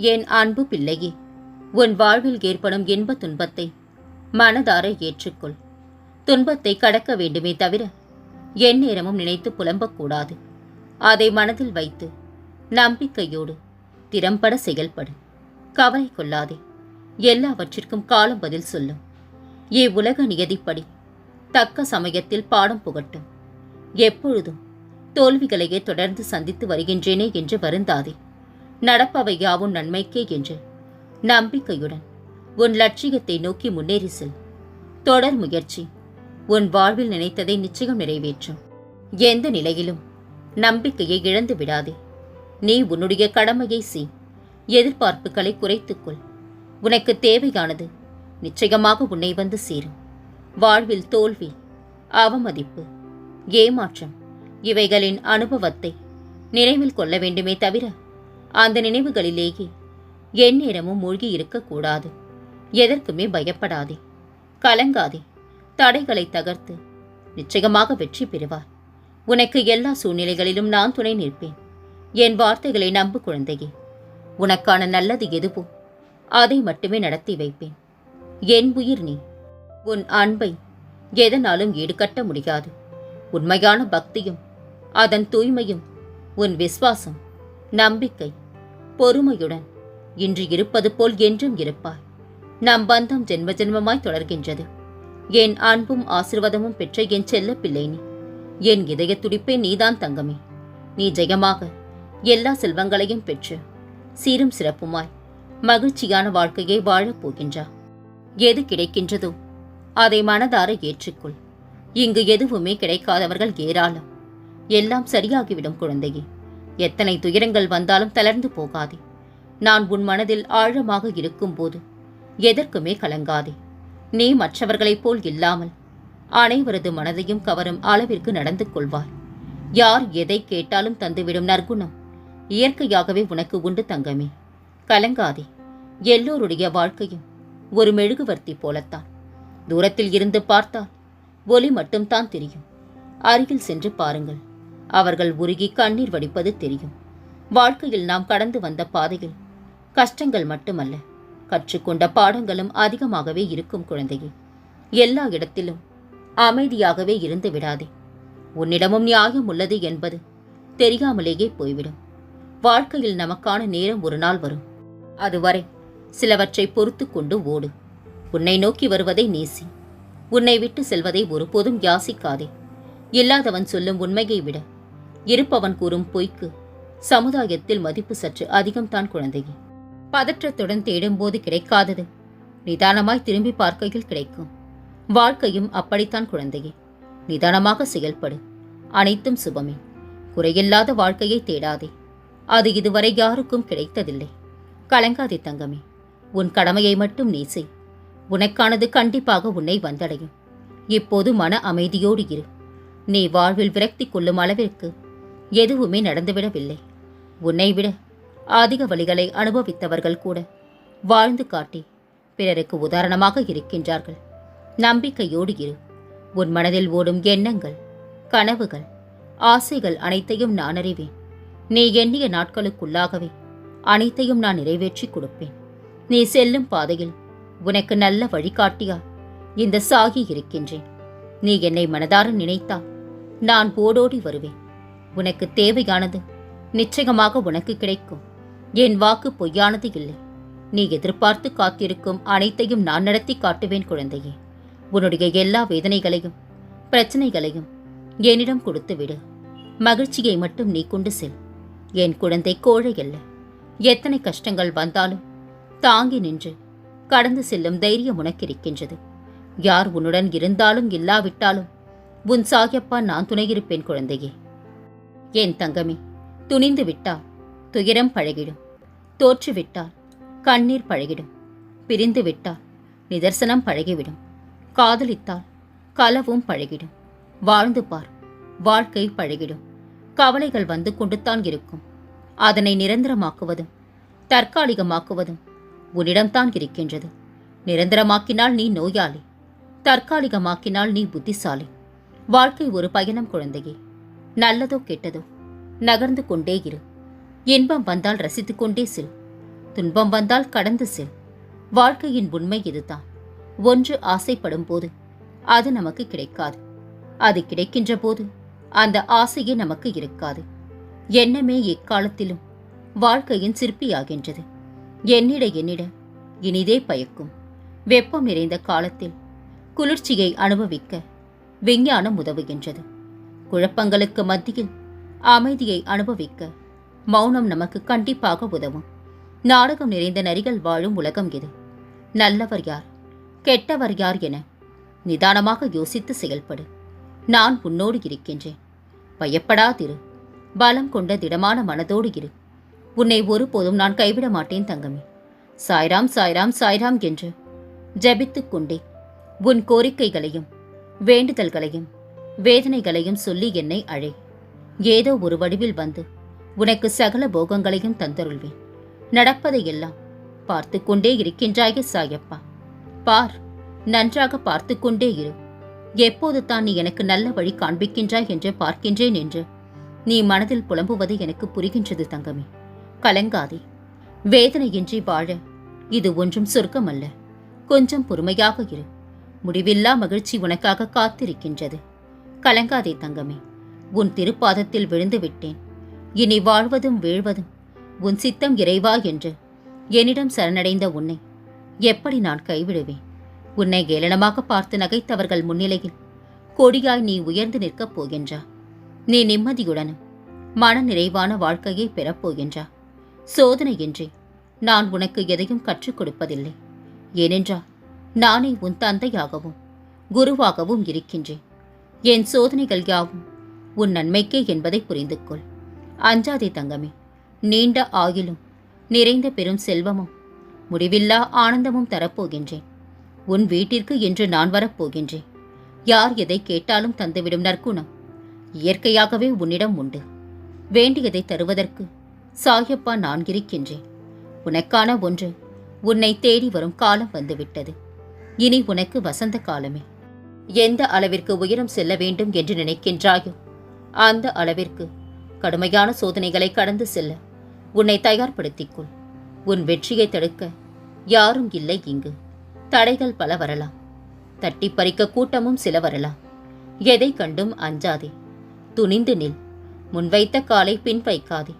என் அன்பு பிள்ளையே உன் வாழ்வில் ஏற்படும் இன்ப துன்பத்தை மனதார ஏற்றுக்கொள். துன்பத்தை கடக்க வேண்டுமே தவிர எந்நேரமும் நினைத்து புலம்பக்கூடாது அதை மனதில் வைத்து நம்பிக்கையோடு திறம்பட செயல்படு. கவலை கொள்ளாதே. எல்லாவற்றிற்கும் காலம் பதில் சொல்லும். ஏ உலக நியதிப்படி தக்க சமயத்தில் பாடம் புகட்டும். எப்பொழுதும் தோல்விகளையே தொடர்ந்து சந்தித்து வருகின்றேனே என்று வருந்தாதே. நடப்பவை யாவும் நன்மைக்கே என்று நம்பிக்கையுடன் உன் லட்சியத்தை நோக்கி முன்னேறி செல். தொடர் முயற்சி. உன் வாழ்வில் நினைத்ததை நிச்சயம் நிறைவேற்றும். எந்த நிலையிலும் நம்பிக்கையை இழந்து விடாதே. நீ உன்னுடைய கடமையை செய். எதிர்பார்ப்புகளை குறைத்துக்கொள் உனக்கு தேவையானது நிச்சயமாக உன்னை வந்து சேரும். வாழ்வில் தோல்வி அவமதிப்பு ஏமாற்றம் இவைகளின் அனுபவத்தை நினைவில் கொள்ள வேண்டுமே தவிர அந்த நினைவுகளிலேயே எந்நேரமும் மூழ்கி இருக்கக்கூடாது. எதற்குமே பயப்படாதே. கலங்காதே. தடைகளை தகர்த்து நிச்சயமாக வெற்றி பெறுவார் உனக்கு எல்லா சூழ்நிலைகளிலும் நான் துணை நிற்பேன். என் வார்த்தைகளை நம்பு குழந்தையே. உனக்கான நல்லது எதுவோ அதை மட்டுமே நடத்தி வைப்பேன். என் உயிர் நீ. உன் அன்பை எதனாலும் ஈடுகட்ட முடியாது. உண்மையான பக்தியும் அதன் தூய்மையும் உன் விசுவாசம் நம்பிக்கை பொறுமையுடன் இன்று இருப்பது போல் என்றும் இருப்பாய். நம் பந்தம் ஜென்ம ஜென்மமாய் தொடர்கின்றது. என் அன்பும் ஆசிர்வாதமும் பெற்ற என் செல்ல பிள்ளை நீ. என் இதய துடிப்பே நீதான் தங்கமே. நீ ஜெயமாக எல்லா செல்வங்களையும் பெற்று சீரும் சிறப்புமாய் மகிழ்ச்சியான வாழ்க்கையை வாழப் போகின்றா. எது கிடைக்கின்றதோ அதை மனதார ஏற்றுக்கொள். இங்கு எதுவுமே கிடைக்காதவர்கள் ஏராளம். எல்லாம் சரியாகிவிடும் குழந்தையே. எத்தனை துயரங்கள் வந்தாலும் தளர்ந்து போகாதே. நான் உன் மனதில் ஆழமாக இருக்கும்போது எதற்குமே கலங்காதே. நீ மற்றவர்களைப் போல் இல்லாமல் அனைவரது மனதையும் கவரும் அளவிற்கு நடந்து கொள்வாய். யார் எதை கேட்டாலும் தந்துவிடும் நற்குணம் இயற்கையாகவே உனக்கு உண்டு தங்கமே. கலங்காதே. எல்லோருடைய வாழ்க்கையும் ஒரு மெழுகுவர்த்தி போலத்தான். தூரத்தில் இருந்து பார்த்தால் ஒலி மட்டும்தான் தெரியும். அருகில் சென்று பாருங்கள். அவர்கள் உருகி கண்ணீர் வடிப்பது தெரியும். வாழ்க்கையில் நாம் கடந்து வந்த பாதையில் கஷ்டங்கள் மட்டுமல்ல. கற்றுக்கொண்ட பாடங்களும் அதிகமாகவே இருக்கும் குழந்தையே. எல்லா இடத்திலும் அமைதியாகவே இருந்து விடாதே. உன்னிடமும் நியாயம் உள்ளது என்பது தெரியாமலேயே போய்விடும். வாழ்க்கையில் நமக்கான நேரம் ஒரு நாள் வரும். அதுவரை சிலவற்றை பொறுத்து கொண்டு ஓடு. உன்னை நோக்கி வருவதை நேசி. உன்னை விட்டு செல்வதை ஒருபோதும் யாசிக்காதே. இல்லாதவன் சொல்லும் உண்மையை விட இருப்பவன் கூறும் பொய்க்கு சமுதாயத்தில் மதிப்பு சற்று அதிகம்தான் குழந்தையே. பதற்றத்துடன் தேடும்போது கிடைக்காதது. நிதானமாய் திரும்பி பார்க்கையில் கிடைக்கும். வாழ்க்கையும் அப்படித்தான் குழந்தையே. நிதானமாக செயல்படு. அனைத்தும் சுபமே. குறையில்லாத வாழ்க்கையை தேடாதே. அது இதுவரை யாருக்கும் கிடைத்ததில்லை. கலங்காதே தங்கமே. உன் கடமையை மட்டும் நீ செய். உனக்கானது கண்டிப்பாக உன்னை வந்தடையும். இப்போது மன அமைதியோடு இரு. நீ வாழ்வில் விரக்தி கொள்ளும் அளவிற்கு எதுவுமே நடந்துவிடவில்லை. உன்னை விட அதிக வழிகளை அனுபவித்தவர்கள் கூட வாழ்ந்து காட்டி பிறருக்கு உதாரணமாக இருக்கின்றார்கள். நம்பிக்கையோடு இரு. உன் மனதில் ஓடும் எண்ணங்கள் கனவுகள் ஆசைகள் அனைத்தையும் நான் அறிவேன். நீ எண்ணிய நாட்களுக்குள்ளாகவே அனைத்தையும் நான் நிறைவேற்றி கொடுப்பேன். நீ செல்லும் பாதையில் உனக்கு நல்ல வழிகாட்டியா இந்த சாகி இருக்கின்றேன். நீ என்னை மனதார நினைத்தா நான் ஓடோடி வருவேன். உனக்கு தேவையானது நிச்சயமாக உனக்கு கிடைக்கும். என் வாக்கு பொய்யானது இல்லை. நீ எதிர்பார்த்து காத்திருக்கும் அனைத்தையும் நான் நடத்தி காட்டுவேன் குழந்தையே. உன்னுடைய எல்லா வேதனைகளையும் பிரச்சனைகளையும் என்னிடம் கொடுத்து விடு மகிழ்ச்சியை மட்டும் நீ கொண்டு செல். என் குழந்தை கோழை அல்ல. எத்தனை கஷ்டங்கள் வந்தாலும் தாங்கி நின்று கடந்து செல்லும் தைரியம் உனக்கு இருக்கின்றது. யார் உன்னுடன் இருந்தாலும் இல்லாவிட்டாலும் உன் சாகியப்பா நான் துணையிருப்பேன் குழந்தையே. என் தங்கமே? துணிந்து விட்டால் துயரம் பழகிடும். தோற்றுவிட்டால் கண்ணீர் பழகிடும். பிரிந்து விட்டால் நிதர்சனம் பழகிவிடும். காதலித்தால் களவும் பழகிடும். வாழ்ந்து பார் வாழ்க்கை பழகிடும். கவலைகள் வந்து கொண்டுத்தான் இருக்கும். அதனை நிரந்தரமாக்குவதும் தற்காலிகமாக்குவதும் உன்னிடம்தான் இருக்கின்றது. நிரந்தரமாக்கினால் நீ நோயாளி தற்காலிகமாக்கினால் நீ புத்திசாலி. வாழ்க்கை ஒரு பயணம் குழந்தையே. நல்லதோ கெட்டதோ நகர்ந்து கொண்டே இரு. இன்பம் வந்தால் ரசித்து கொண்டே செல். துன்பம் வந்தால் கடந்து செல். வாழ்க்கையின் உண்மை இதுதான். ஒன்று ஆசைப்படும் போது அது நமக்கு கிடைக்காது. அது கிடைக்கின்ற போது அந்த ஆசையே நமக்கு இருக்காது. எண்ணமே எக்காலத்திலும் வாழ்க்கையின் சிற்பியாகின்றது. எண்ணிட எண்ணிட இனிதே பயக்கும். வெப்பம் நிறைந்த காலத்தில் குளிர்ச்சியை அனுபவிக்க விஞ்ஞானம் உதவுகின்றது. குழப்பங்களுக்கு மத்தியில் அமைதியை அனுபவிக்க மௌனம் நமக்கு கண்டிப்பாக உதவும். நாடகம் நிறைந்த நரிகள் வாழும் உலகம் இது. நல்லவர் யார்? கெட்டவர் யார் என நிதானமாக யோசித்து செயல்படு. நான் உன்னோடு இருக்கின்றேன். பயப்படாதிரு. பலம் கொண்ட திடமான மனதோடு இரு. உன்னை ஒருபோதும் நான் கைவிட மாட்டேன் தங்கமே. சாய்ராம் சாய்ராம் சாய்ராம் என்று ஜபித்துக் கொண்டே உன் கோரிக்கைகளையும் வேண்டுதல்களையும் வேதனைகளையும் சொல்லி என்னை அழை. ஏதோ ஒரு வடிவில் வந்து உனக்கு சகல போகங்களையும் தந்தருள்வேன். நடப்பதையெல்லாம் பார்த்து கொண்டே இருக்கின்றாயே சாயப்பா. பார் நன்றாக பார்த்து கொண்டே இரு. எப்போது தான் நீ எனக்கு நல்ல வழி காண்பிக்கின்றாய் என்று பார்க்கின்றேன் என்று நீ மனதில் புலம்புவது எனக்கு புரிகின்றது தங்கமே. கலங்காதே. வேதனையின்றி வாழ இது ஒன்றும் சொர்க்கமல்ல. கொஞ்சம் பொறுமையாக இரு. முடிவில்லா மகிழ்ச்சி உனக்காக காத்திருக்கின்றது. கலங்காதே தங்கமே. உன் திருப்பாதத்தில் விழுந்து விட்டேன். இனி வாழ்வதும் வீழ்வதும் உன் சித்தம் இறைவா என்று என்னிடம் சரணடைந்த உன்னை எப்படி நான் கைவிடுவேன்? உன்னை ஏளனமாக பார்த்து நகைத்தவர்கள் முன்னிலையில் கொடியாய் நீ உயர்ந்து நிற்கப் போகின்றா. நீ நிம்மதியுடனும் மன நிறைவான வாழ்க்கையை பெறப்போகின்றா சோதனையின்றி நான் உனக்கு எதையும் கற்றுக் கொடுப்பதில்லை. ஏனென்றால் நானே உன் தந்தையாகவும் குருவாகவும் இருக்கின்றேன். என் சோதனைகள் யாவும்? உன் நன்மைக்கே என்பதை புரிந்து கொள் அஞ்சாதே தங்கமே நீண்ட ஆகிலும் நிறைந்த பெரும் செல்வமும் முடிவில்லா ஆனந்தமும் தரப்போகின்றேன். உன் வீட்டிற்கு என்று நான் வரப்போகின்றேன். யார் எதை கேட்டாலும் தந்துவிடும் நற்குணம் இயற்கையாகவே உன்னிடம் உண்டு. வேண்டியதை தருவதற்கு சாயப்பா நான் இருக்கின்றேன். உனக்கான ஒன்று உன்னை தேடி வரும் காலம் வந்துவிட்டது. இனி உனக்கு வசந்த காலமே. எந்த அளவிற்கு உயரம் செல்ல வேண்டும் என்று நினைக்கின்றாயோ அந்த அளவிற்கு கடுமையான சோதனைகளை கடந்து செல்ல உன்னை தயார்படுத்திக் கொள் உன் வெற்றியை தடுக்க யாரும் இல்லை இங்கு. தடைகள் பல வரலாம். தட்டி பறிக்க கூட்டமும் சில வரலாம். எதை கண்டும் அஞ்சாதே. துணிந்து நில். முன்வைத்த காலை பின் வைக்காதே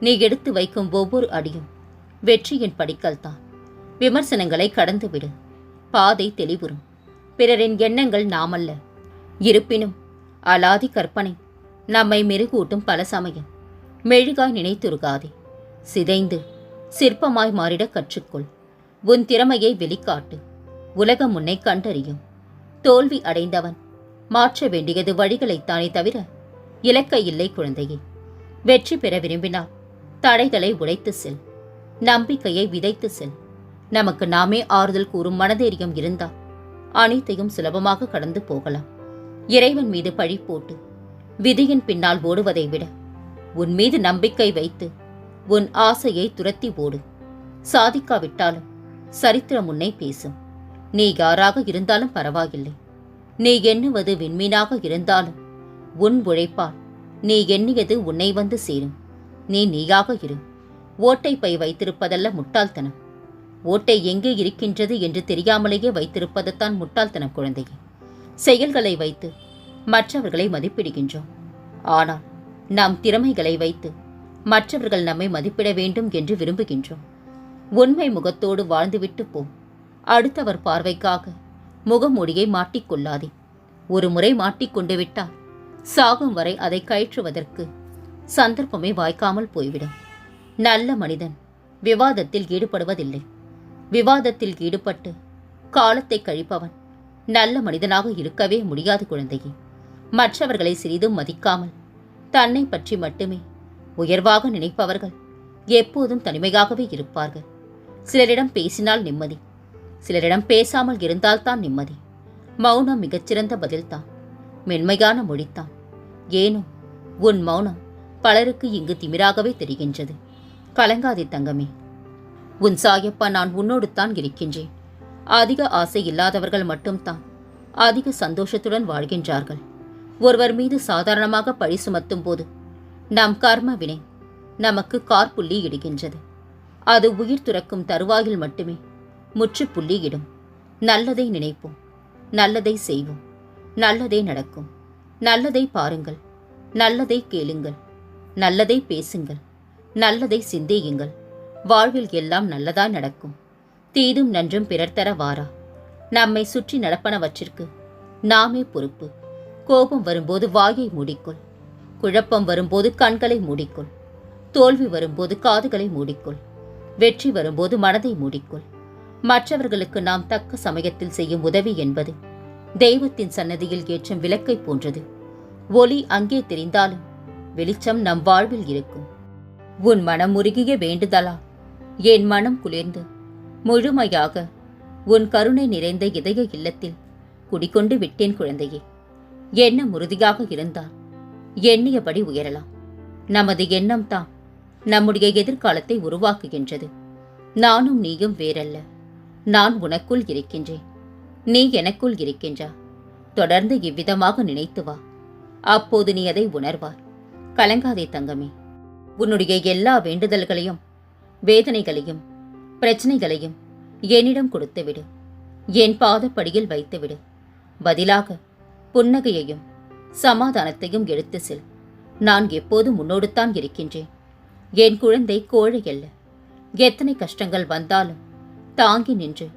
நீ எடுத்து வைக்கும் ஒவ்வொரு அடியும் வெற்றியின் படிக்கல்தான். விமர்சனங்களை கடந்து விடு பாதை தெளிவுறும். பிறரின் எண்ணங்கள் நாமல்ல. இருப்பினும் அலாதி கற்பனை நம்மை மெருகூட்டும் பல சமயம். மெழுகாய் நினைத்துருகாதே. சிதைந்து சிற்பமாய் மாறிட கற்றுக்கொள். உன் திறமையை வெளிக்காட்டு. உலகம் உன்னை கண்டறியும். தோல்வி அடைந்தவன் மாற்ற வேண்டியது வழிகளைத்தானே தவிர இலக்க இல்லை குழந்தையே. வெற்றி பெற விரும்பினால் தடைகளை உடைத்து செல். நம்பிக்கையை விதைத்து செல். நமக்கு நாமே ஆறுதல் கூறும் மனதேரியம் இருந்தால் அனைத்தையும் சுலபமாக கடந்து போகலாம். இறைவன் மீது பழி போட்டு விதியின் பின்னால் ஓடுவதை விட உன் மீது நம்பிக்கை வைத்து உன் ஆசையை துரத்தி ஓடு. சாதிக்காவிட்டாலும் சரித்திரம் உன்னை பேசும். நீ யாராக இருந்தாலும் பரவாயில்லை. நீ எண்ணுவது விண்மீனாக இருந்தாலும் உன் உழைப்பால் நீ எண்ணியது உன்னை வந்து சேரும். நீ நீயாக இரு. ஓட்டை பை வைத்திருப்பதல்ல முட்டாள்தனம். ஓட்டை எங்கே இருக்கின்றது என்று தெரியாமலேயே வைத்திருப்பதுதான் முட்டாள்தனம் குழந்தையே. செயல்களை வைத்து மற்றவர்களை மதிப்பிடுகின்றோம். ஆனால் நாம் திறமைகளை வைத்து மற்றவர்கள் நம்மை மதிப்பிட வேண்டும் என்று விரும்புகின்றோம். உண்மை முகத்தோடு வாழ்ந்துவிட்டு போ. அடுத்தவர் பார்வைக்காக முகமூடியை மாட்டிக்கொள்ளாதே ஒரு முறை மாட்டிக்கொண்டு விட்டால் சாகும் வரை அதை கயற்றுவதற்கு சந்தர்ப்பமே வாய்க்காமல் போய்விடும். நல்ல மனிதன் விவாதத்தில் ஈடுபடுவதில்லை. விவாதத்தில் ஈடுபட்டு காலத்தை கழிப்பவன் நல்ல மனிதனாக இருக்கவே முடியாது குழந்தையே. மற்றவர்களை சிறிதும் மதிக்காமல் தன்னை பற்றி மட்டுமே உயர்வாக நினைப்பவர்கள் எப்போதும் தனிமையாகவே இருப்பார்கள். சிலரிடம் பேசினால் நிம்மதி சிலரிடம் பேசாமல் இருந்தால்தான் நிம்மதி. மௌனம் மிகச்சிறந்த பதில்தான் மென்மையான மொழித்தான். ஏனோ உன் மௌனம் பலருக்கு இங்கு திமிராகவே தெரிகின்றது. கலங்காதே தங்கமே உன் சாயப்பா நான் உன்னோடு தான் இருக்கின்றேன். அதிக ஆசை இல்லாதவர்கள் மட்டும்தான் அதிக சந்தோஷத்துடன் வாழ்கின்றார்கள். ஒருவர் மீது சாதாரணமாக பழி சுமத்தும் போது நம் கர்ம வினை நமக்கு கார்புள்ளி இடுகின்றது. அது உயிர் துறக்கும் தருவாயில் மட்டுமே முற்றுப்புள்ளியிடும் நல்லதை நினைப்போம் நல்லதை செய்வோம் நல்லதே நடக்கும். நல்லதை பாருங்கள் நல்லதை கேளுங்கள் நல்லதை பேசுங்கள் நல்லதை சிந்தியுங்கள். வாழ்வில் எல்லாம் நல்லதா நடக்கும். தீதும் நன்றும் பிறர் தர வாரா. நம்மை சுற்றி நடப்பனவற்றிற்கு நாமே பொறுப்பு. கோபம் வரும்போது வாயை மூடிக்கொள். குழப்பம் வரும்போது கண்களை மூடிக்கொள். தோல்வி வரும்போது காதுகளை மூடிக்கொள். வெற்றி வரும்போது மனதை மூடிக்கொள். மற்றவர்களுக்கு நாம் தக்க சமயத்தில் செய்யும் உதவி என்பது தெய்வத்தின் சன்னதியில் ஏற்றும் விளக்கை போன்றது. ஒளி அங்கே தெரிந்தாலும் வெளிச்சம் நம் வாழ்வில் இருக்கும். உன் மனம் உருகிய வேண்டுதலா? என் மனம் குளிர்ந்து. முழுமையாக உன் கருணை நிறைந்த இதய இல்லத்தில் குடிகொண்டு விட்டேன் குழந்தையே. என்ன உறுதியாக இருந்தால் எண்ணியபடி உயரலாம். நமது எண்ணம் தான் நம்முடைய எதிர்காலத்தை உருவாக்குகின்றது. நானும் நீயும் வேறல்ல. நான் உனக்குள் இருக்கின்றேன். நீ எனக்குள் இருக்கின்றா. தொடர்ந்து இவ்விதமாக நினைத்து வா. அப்போது நீ அதை உணர்வார் கலங்காதே தங்கமே. உன்னுடைய எல்லா வேண்டுதல்களையும் வேதனைகளையும் பிரச்சனைகளையும் என்னிடம் கொடுத்துவிடு என் பாதப்படியில் வைத்துவிடு பதிலாக புன்னகையையும் சமாதானத்தையும் எடுத்து செல். நான் எப்போது முன்னோடுத்தான் இருக்கின்றேன். என் குழந்தை கோழை அல்ல. எத்தனை கஷ்டங்கள் வந்தாலும் தாங்கி நின்று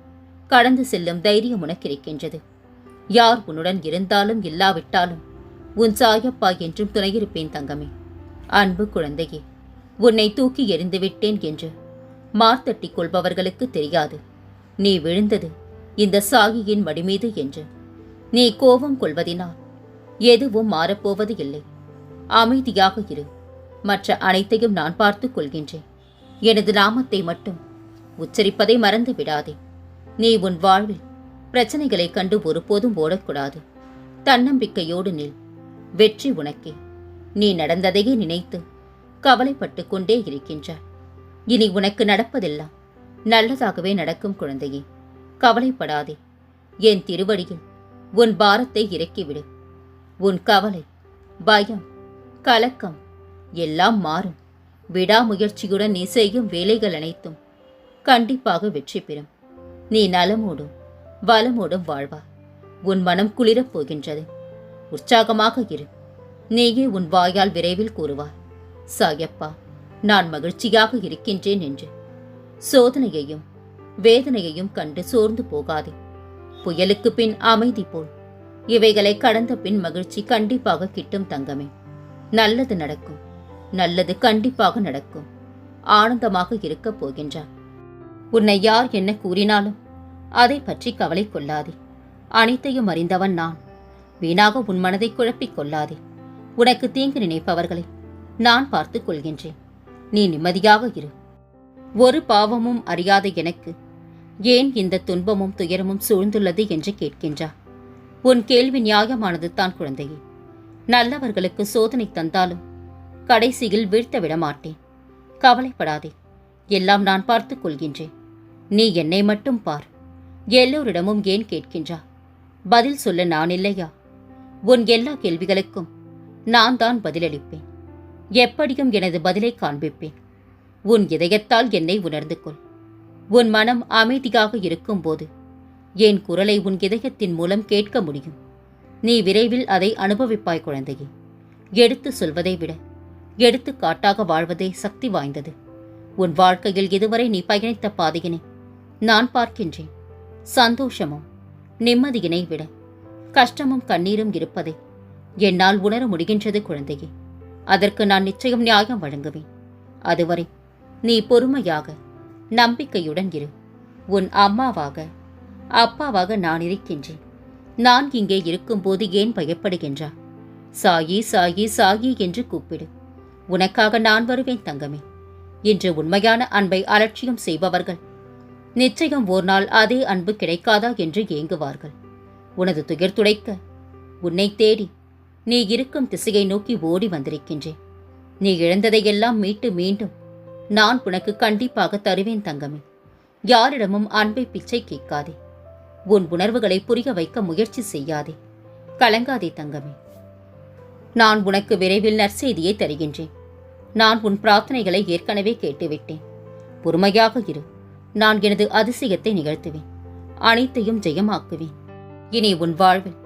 கடந்து செல்லும் தைரியம் உனக்கு இருக்கின்றது. யார் உன்னுடன் இருந்தாலும் இல்லாவிட்டாலும் உன் சாயப்பா என்றும் துணையிருப்பேன் தங்கமே. அன்பு குழந்தையே உன்னை தூக்கி எறிந்துவிட்டேன் என்று. மார்த்தட்டி கொள்பவர்களுக்கு தெரியாது. நீ விழுந்தது இந்த சாகியின் மடிமீது என்று. நீ கோபம் கொள்வதினால் எதுவும் மாறப்போவது இல்லை. அமைதியாக இரு. மற்ற அனைத்தையும் நான் பார்த்துக் கொள்கின்றேன். எனது நாமத்தை மட்டும் உச்சரிப்பதை மறந்து விடாதே. நீ உன் வாழ்வில் பிரச்சனைகளைக் கண்டு ஒருபோதும் ஓடக்கூடாது. தன்னம்பிக்கையோடு நில். வெற்றி உனக்கே. நீ நடந்ததையே நினைத்து கவலைப்பட்டு கொண்டே இருக்கின்றாய் இனி உனக்கு நடப்பதெல்லாம் நல்லதாகவே நடக்கும் குழந்தையே. கவலைப்படாதே. என் திருவடியில் உன் பாரத்தை இறக்கிவிடு. உன் கவலை பயம் கலக்கம் எல்லாம் மாறும். விடாமுயற்சியுடன் நீ செய்யும் வேலைகள் அனைத்தும் கண்டிப்பாக வெற்றி பெறும். நீ நலமோடும் வளமோடும் வாழ்வா. உன் மனம் குளிரப் போகின்றது. உற்சாகமாக இரு. நீயே உன் வாயால் விரைவில் கூறுவாய். சாயப்பா நான் மகிழ்ச்சியாக இருக்கின்றேன் என்று. சோதனையையும் வேதனையையும் கண்டு சோர்ந்து போகாதே. புயலுக்கு பின் அமைதி போல். இவைகளை கடந்த பின் மகிழ்ச்சி கண்டிப்பாக கிட்டும் தங்கமே. நல்லது நடக்கும். நல்லது கண்டிப்பாக நடக்கும். ஆனந்தமாக இருக்கப் போகின்றார் உன்னை யார் என்ன கூறினாலும் அதை பற்றி கவலை கொள்ளாதே. அனைத்தையும் அறிந்தவன் நான். வீணாக உன் மனதை குழப்பிக் கொள்ளாதே. உனக்கு தீங்கு நினைப்பவர்களை நான் பார்த்துக் கொள்கின்றேன். நீ நிம்மதியாக இரு. ஒரு பாவமும் அறியாத எனக்கு ஏன் இந்த துன்பமும் துயரமும் சூழ்ந்துள்ளது என்று கேட்கின்றா? உன் கேள்வி நியாயமானது தான் குழந்தையே. நல்லவர்களுக்கு சோதனை தந்தாலும் கடைசியில் வீழ்த்த விட மாட்டேன். கவலைப்படாதே. எல்லாம் நான் பார்த்துக் கொள்கின்றேன். நீ என்னை மட்டும் பார். எல்லோரிடமும் ஏன் கேட்கின்றா? பதில் சொல்ல நான் இல்லையா? உன் எல்லா கேள்விகளுக்கும் நான் தான் பதிலளிப்பேன். எப்படியும் எனது பதிலை காண்பிப்பேன். உன் இதயத்தால் என்னை உணர்ந்து கொள். உன் மனம் அமைதியாக இருக்கும்போது என் குரலை உன் இதயத்தின் மூலம் கேட்க முடியும். நீ விரைவில் அதை அனுபவிப்பாய் குழந்தையே. எடுத்து சொல்வதை விட எடுத்துக்காட்டாக வாழ்வதே சக்தி வாய்ந்தது. உன் வாழ்க்கையில் இதுவரை நீ பயணித்த பாதையினை நான் பார்க்கின்றேன். சந்தோஷமும் நிம்மதியினை விட கஷ்டமும் கண்ணீரும் இருப்பதை என்னால் உணர முடிகின்றது குழந்தையே. அதற்கு நான் நிச்சயம் நியாயம் வழங்குவேன். அதுவரை நீ பொறுமையாக நம்பிக்கையுடன் இரு. உன் அம்மாவாக அப்பாவாக நான் இருக்கின்றேன். நான் இங்கே இருக்கும்போது ஏன் பயப்படுகின்றா? சாயி சாயி சாயி என்று கூப்பிடு. உனக்காக நான் வருவேன் தங்கமே இன்று உண்மையான அன்பை அலட்சியம் செய்பவர்கள். நிச்சயம் ஒரு நாள் அதே அன்பு கிடைக்காதா என்று ஏங்குவார்கள். உனது துயர் துடைக்க உன்னை தேடி நீ இருக்கும் திசையை நோக்கி ஓடி வந்திருக்கின்றேன். நீ இழந்ததையெல்லாம் மீட்டு மீண்டும் நான் உனக்கு கண்டிப்பாக தருவேன் தங்கமே. யாரிடமும் அன்பை பிச்சை கேட்காதே. உன் உணர்வுகளை புரிய வைக்க முயற்சி செய்யாதே. கலங்காதே தங்கமே. நான் உனக்கு விரைவில் நற்செய்தியை தருகின்றேன். நான் உன் பிரார்த்தனைகளை ஏற்கனவே கேட்டுவிட்டேன். பொறுமையாக இரு. நான் எனது அதிசயத்தை நிகழ்த்துவேன். அனைத்தையும் ஜெயமாக்குவேன். இனி உன் வாழ்வில்